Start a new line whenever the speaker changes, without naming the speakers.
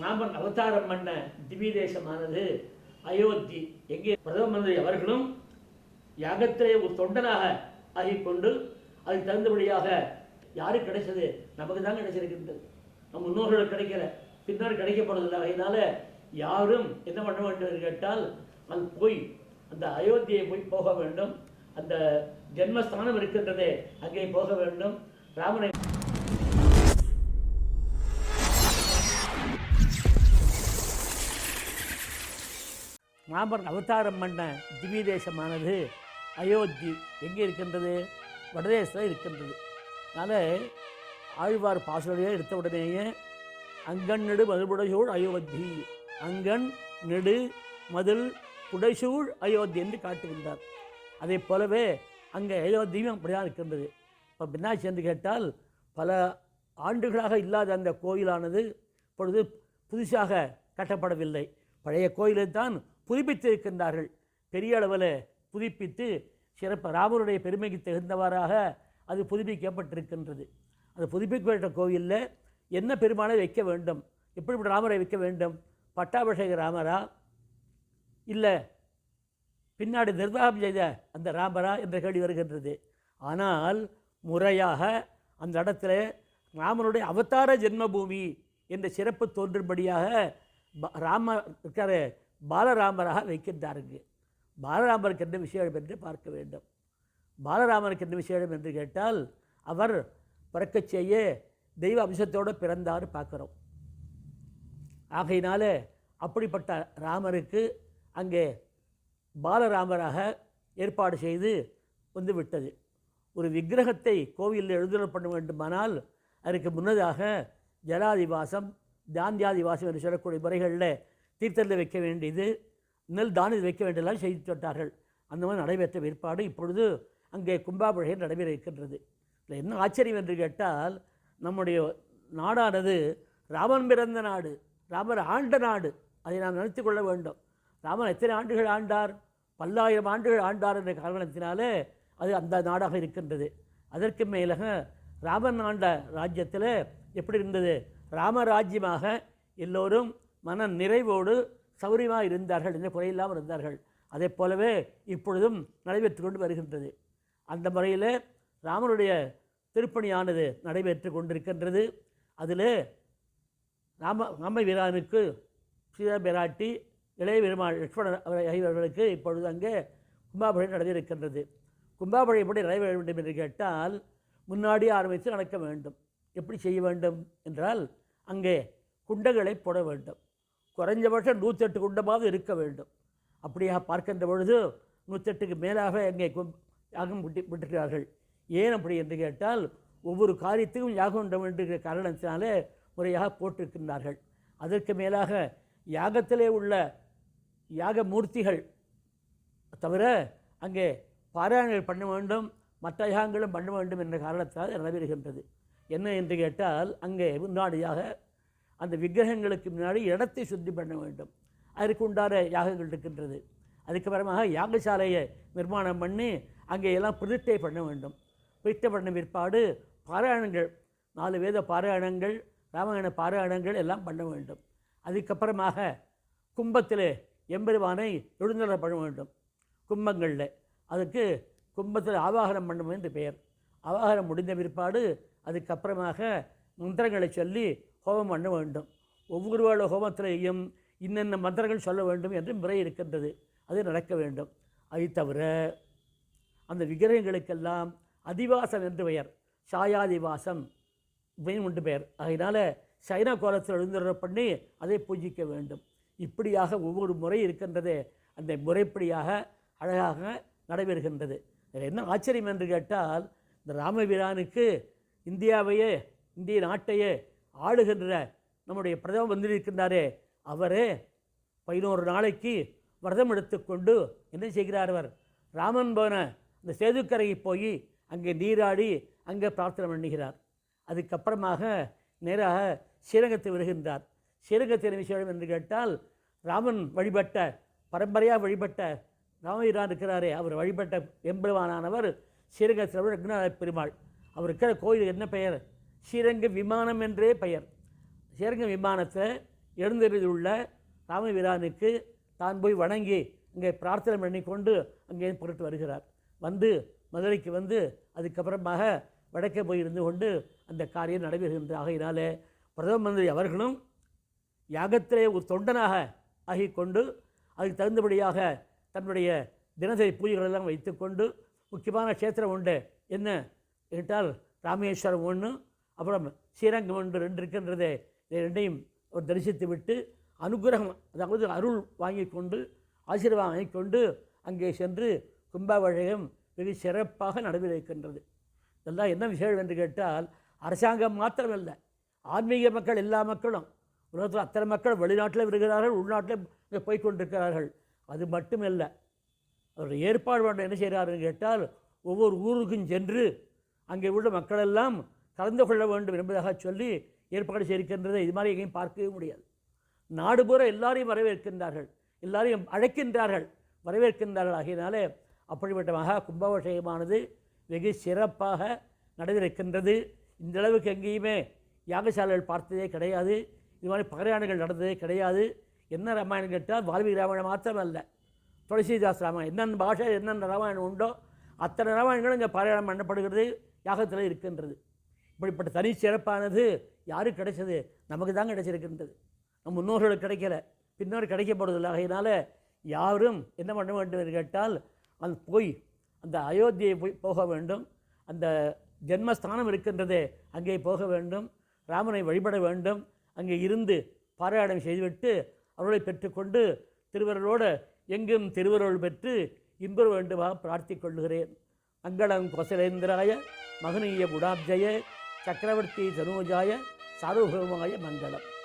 ராமன் அவதாரம் பண்ண திவ்ய தேசமானது அயோத்தி. எங்கே? பிரதம மந்திரி அவர்களும் யாகத்திலே ஒரு தொண்டனாக ஆகிக்கொண்டு அதுக்கு தகுந்தபடியாக யாருக்கு கிடைச்சது? நமக்கு தான் கிடைச்சிருக்கின்றது. நம் முன்னோர்களுக்கு கிடைக்கல. பின்னர் கிடைக்கப்படுவதில்லை அதனால யாரும் என்ன பண்ண வேண்டும் என்று கேட்டால் அது போய் அந்த அயோத்தியை போய் போக வேண்டும். அந்த ஜென்மஸ்தானம் இருக்கின்றதே அங்கே போக வேண்டும். ராமனை ராமன் அவதாரம் பண்ண திவ்ய தேசமானது அயோத்தி எங்கே இருக்கின்றது? வடதேசத்தில் இருக்கின்றது. அதனால் ஆழ்வார் பாசுரையை எடுத்த உடனேயே அங்கண் நெடு மதுபுடைசூழ் அயோத்தி அங்கண் நெடு மதில் புடைசூழ் அயோத்தி என்று காட்டுகின்றார். அதே போலவே அங்கே அயோத்தியும் அப்படிதான் இருக்கின்றது. இப்போ பின்னாச்சு என்று கேட்டால் பல ஆண்டுகளாக இல்லாத அந்த கோயிலானது இப்பொழுது புதுசாக கட்டப்படவில்லை. பழைய கோயிலை தான் புதுப்பித்திருக்கின்றார்கள். பெரிய அளவில் புதுப்பித்து சிறப்பு ராமருடைய பெருமைக்கு தகுந்தவாறாக அது புதுப்பிக்கப்பட்டிருக்கின்றது. அந்த புதுப்பிக்கப்பட்ட கோவிலில் என்ன பெருமாளை வைக்க வேண்டும்? எப்படிப்பட்ட ராமரை வைக்க வேண்டும்? பட்டாபிஷேக ராமரா? இல்லை பின்னாடி நிர்வாகம் செய்த அந்த ராமரா என்ற கேள்வி வருகின்றது. ஆனால் முறையாக அந்த இடத்துல ராமனுடைய அவதார ஜென்மபூமி என்ற சிறப்பு தோன்றும்படியாக ராம இருக்கிற பாலராமராக வைக்கின்றாருங்க பாலராமருக்கு என்ன விசேஷம் என்று பார்க்க வேண்டும். பாலராமருக்கு என்ன விசேஷம் என்று கேட்டால் அவர் பிறக்கச் செய்ய தெய்வ அம்சத்தோடு பிறந்தார் பார்க்குறோம். ஆகையினால அப்படிப்பட்ட ராமருக்கு அங்கே பாலராமராக ஏற்பாடு செய்து வந்து விட்டது ஒரு விக்கிரகத்தை கோவிலில் எழுதுதல் பண்ண வேண்டுமானால் அதற்கு முன்னதாக ஜலாதிவாசம் தாந்தியாதிவாசம் என்று சொல்லக்கூடிய முறைகளில் தீர்த்தத்தில் வைக்க வேண்டியது நெல் தானியில் வைக்க வேண்டியதெல்லாம் செய்து தொட்டார்கள் அந்த மாதிரி நடைபெற்ற ஏற்பாடு இப்பொழுது அங்கே கும்பாபிஷேகம் நடைபெற இருக்கின்றது. இதில் என்ன ஆச்சரியம் என்று கேட்டால் நம்முடைய நாடானது ராமன் பிறந்த நாடு ராமர் ஆண்ட நாடு அதை நாம் நினைத்து கொள்ள வேண்டும். ராமன் எத்தனை ஆண்டுகள் ஆண்டார்? பல்லாயிரம் ஆண்டுகள் ஆண்டார் என்ற காரணத்தினாலே அது அந்த நாடாக இருக்கின்றது. அதற்கு மேலாக ராமன் ஆண்ட ராஜ்யத்தில் எப்படி இருந்தது? ராமராஜ்யமாக எல்லோரும் மன நிறைவோடு சௌரியமாக இருந்தார்கள் என்ற குறையில்லாமல் இருந்தார்கள். அதைப் போலவே இப்பொழுதும் நடைபெற்று கொண்டு வருகின்றது. அந்த முறையில் ராமனுடைய திருப்பணியானது நடைபெற்று கொண்டிருக்கின்றது. அதில் ராம ராம வீரானுக்கு சீதா பிராட்டி இளைய பெருமாள் லட்சுமணன் அவர் ஆகியவர்களுக்கு இப்பொழுது அங்கே கும்பாபுழை நடந்திருக்கின்றது. கும்பாபுழை எப்படி நடைபெற வேண்டும் என்று கேட்டால் முன்னாடி ஆரம்பித்து நடக்க வேண்டும். எப்படி செய்ய வேண்டும் என்றால் அங்கே குண்டங்களை போட வேண்டும். குறைஞ்சபட்சம் நூற்றெட்டு குண்டமாவது இருக்க வேண்டும். அப்படியாக பார்க்கின்ற பொழுது நூற்றெட்டுக்கு மேலாக அங்கே யாகம் விட்டு விட்டிருக்கிறார்கள். ஏன் அப்படி என்று கேட்டால் ஒவ்வொரு காரியத்துக்கும் யாகம் உண்ட வேண்டிய காரணத்தினாலே முறையாக போட்டிருக்கின்றார்கள். அதற்கு மேலாக யாகத்திலே உள்ள யாக மூர்த்திகள் தவிர அங்கே பாராயணங்கள் பண்ண வேண்டும் மற்ற யாகங்களும் பண்ண வேண்டும் என்ற காரணத்தால் இது நடைபெறுகின்றது என்ன என்று கேட்டால் அங்கே முன்னாடியாக அந்த விக்கிரகங்களுக்கு முன்னாடி இடத்தை சுத்தி பண்ண வேண்டும். அதற்கு உண்டான யாகங்கள் இருக்கின்றது. அதுக்கப்புறமாக யாகசாலையை நிர்மாணம் பண்ணி அங்கே எல்லாம் பிரதிட்டை பண்ண வேண்டும். பிரதிஷ்டை பண்ண பிற்பாடு பாராயணங்கள் நாலு வேத பாராயணங்கள் ராமாயண பாராயணங்கள் எல்லாம் பண்ண வேண்டும். அதுக்கப்புறமாக கும்பத்தில் எம்பெருமானை எழுந்தருள பண்ண வேண்டும். கும்பங்களில் அதுக்கு கும்பத்தில் ஆவாகனம் பண்ணும் என்று பெயர். ஆவாகனம் முடிந்த பிற்பாடு அதுக்கப்புறமாக மந்திரங்களை சொல்லி ஹோமம் பண்ண வேண்டும். ஒவ்வொரு வேளை ஹோமத்திலேயும் இன்னென்ன மந்திரங்கள் சொல்ல வேண்டும் என்று முறை இருக்கின்றது. அது நடக்க வேண்டும். அதை தவிர அந்த விக்கிரகங்களுக்கெல்லாம் அதிவாசம் என்று பெயர். சாயாதிவாசம் அப்படின்னு உண்டு பெயர். அதனால் சைனா கோலத்தில் எழுந்துள்ள பண்ணி அதை பூஜிக்க வேண்டும். இப்படியாக ஒவ்வொரு முறை இருக்கின்றது. அந்த முறைப்படியாக அழகாக நடைபெறுகின்றது. இதில் என்ன ஆச்சரியம் என்று கேட்டால் இந்த ராமபிரானுக்கு இந்தியாவையே இந்திய நாட்டையே ஆளுகின்ற நம்முடைய பிரதம மந்திரி இருக்கின்றாரே அவரே பதினோரு நாளைக்கு விரதம் எடுத்துக்கொண்டு என்ன செய்கிறார் அவர்? ராமன் போன அந்த சேதுக்கரையை போய் அங்கே நீராடி அங்கே பிரார்த்தனை பண்ணுகிறார். அதுக்கப்புறமாக நேராக ஸ்ரீரங்கத்தை வருகின்றார். ஸ்ரீரங்கத்தின் விஷயம் என்று கேட்டால் ராமன் வழிபட்ட பரம்பரையாக வழிபட்ட ராமவீரான் இருக்கிறாரே அவர் வழிபட்ட எம்பெருமானவர் ஸ்ரீரங்கத்தில் ரகுநாத பெருமாள். அவர் இருக்கிற கோயில் என்ன பெயர்? ஸ்ரீரங்க விமானம் என்றே பெயர். ஸ்ரீரங்க விமானத்தில் எழுந்தருளியுள்ள ராமவீரானுக்கு தான் போய் வணங்கி அங்கே பிரார்த்தனை பண்ணிக்கொண்டு அங்கே புரட்டு வருகிறார். வந்து மதுரைக்கு வந்து அதுக்கப்புறமாக வடக்கே போய் இருந்து கொண்டு அந்த காரியம் நடைபெறுகின்ற ஆகையினாலே பிரதம மந்திரி அவர்களும் யாகத்திலே ஒரு தொண்டனாக ஆகிக்கொண்டு அதுக்கு தகுந்தபடியாக தன்னுடைய தினசரி பூஜைகளெல்லாம் வைத்துக்கொண்டு முக்கியமான க்ஷேத்திரம் உண்டு. என்ன? கேட்டால் ராமேஸ்வரம் ஒன்று அப்புறம் ஸ்ரீரங்கம் ஒன்று ரெண்டு இருக்கின்றதே இதை ரெண்டையும் அவர் தரிசித்து விட்டு அனுகிரகம் அதாவது அருள் வாங்கி கொண்டு ஆசீர்வாதம் வாங்கி கொண்டு அங்கே சென்று கும்பாபிஷேகம் வெகு சிறப்பாக நடைபெறிருக்கின்றது இதெல்லாம் என்ன விஷயம் என்று கேட்டால் அரசாங்கம் மாத்திரமல்ல ஆன்மீக மக்கள் எல்லா மக்களும் உலகத்தில் அத்தனை மக்கள் வெளிநாட்டில் வருகிறார்கள் உள்நாட்டில் இங்கே போய் கொண்டிருக்கிறார்கள். அது மட்டுமல்ல அவருடைய ஏற்பாடு என்ன செய்கிறாருன்னு கேட்டால் ஒவ்வொரு ஊருக்கும் சென்று அங்கே உள்ள மக்களெல்லாம் கலந்து கொள்ள வேண்டும் என்பதாக சொல்லி ஏற்பாடு செய்திருக்கின்றதை இது மாதிரி எங்கேயும் பார்க்கவே முடியாது. நாடு பூரா எல்லாரையும் வரவேற்கின்றார்கள். எல்லாரையும் அழைக்கின்றார்கள். வரவேற்கின்றார்கள். ஆகியனாலே அப்படிப்பட்ட மகா கும்பாபிஷேகமானது வெகு சிறப்பாக நடந்திருக்கின்றது இந்த அளவுக்கு எங்கேயுமே யாகசாலைகள் பார்த்ததே கிடையாது. இது மாதிரி பகரையாண்டுகள் நடந்ததே கிடையாது. என்ன ராமாயணம் கேட்டால் வால்மீகி ராமாயணம் மாத்திரமல்ல. துளசிதாஸ் ராமாயணம். என்னென்ன பாஷை என்னென்ன ராமாயணம் உண்டோ அத்தனை ராமாயணங்களும் இங்கே பாராயணம் பண்ணப்படுகிறது யாகத்தில் இருக்கின்றது. இப்படிப்பட்ட தனி சிறப்பானது யாருக்கு கிடைச்சது? நமக்கு தான் கிடைச்சிருக்கின்றது. நம் முன்னோர்களுக்கு கிடைக்கல. பின்னோர் கிடைக்க போகிறதில்ல ஆகையினால யாரும் என்ன பண்ண வேண்டும் என்று கேட்டால் அது போய் அந்த அயோத்தியை போய் போக வேண்டும். அந்த ஜென்மஸ்தானம் இருக்கின்றதே அங்கே போக வேண்டும். ராமனை வழிபட வேண்டும். அங்கே இருந்து பாராயணம் செய்துவிட்டு அருளை பெற்றுக்கொண்டு திருவருளோடு எங்கும் திருவருள் பெற்று இன்புற வேண்டுமாக பிரார்த்திக் கொள்கிறேன் மங்களம் கொசலேந்திராய மகனீய குடாப்ஜய चक्रवर्ती धनुजाय सार्वभौमाय मङ्गलम्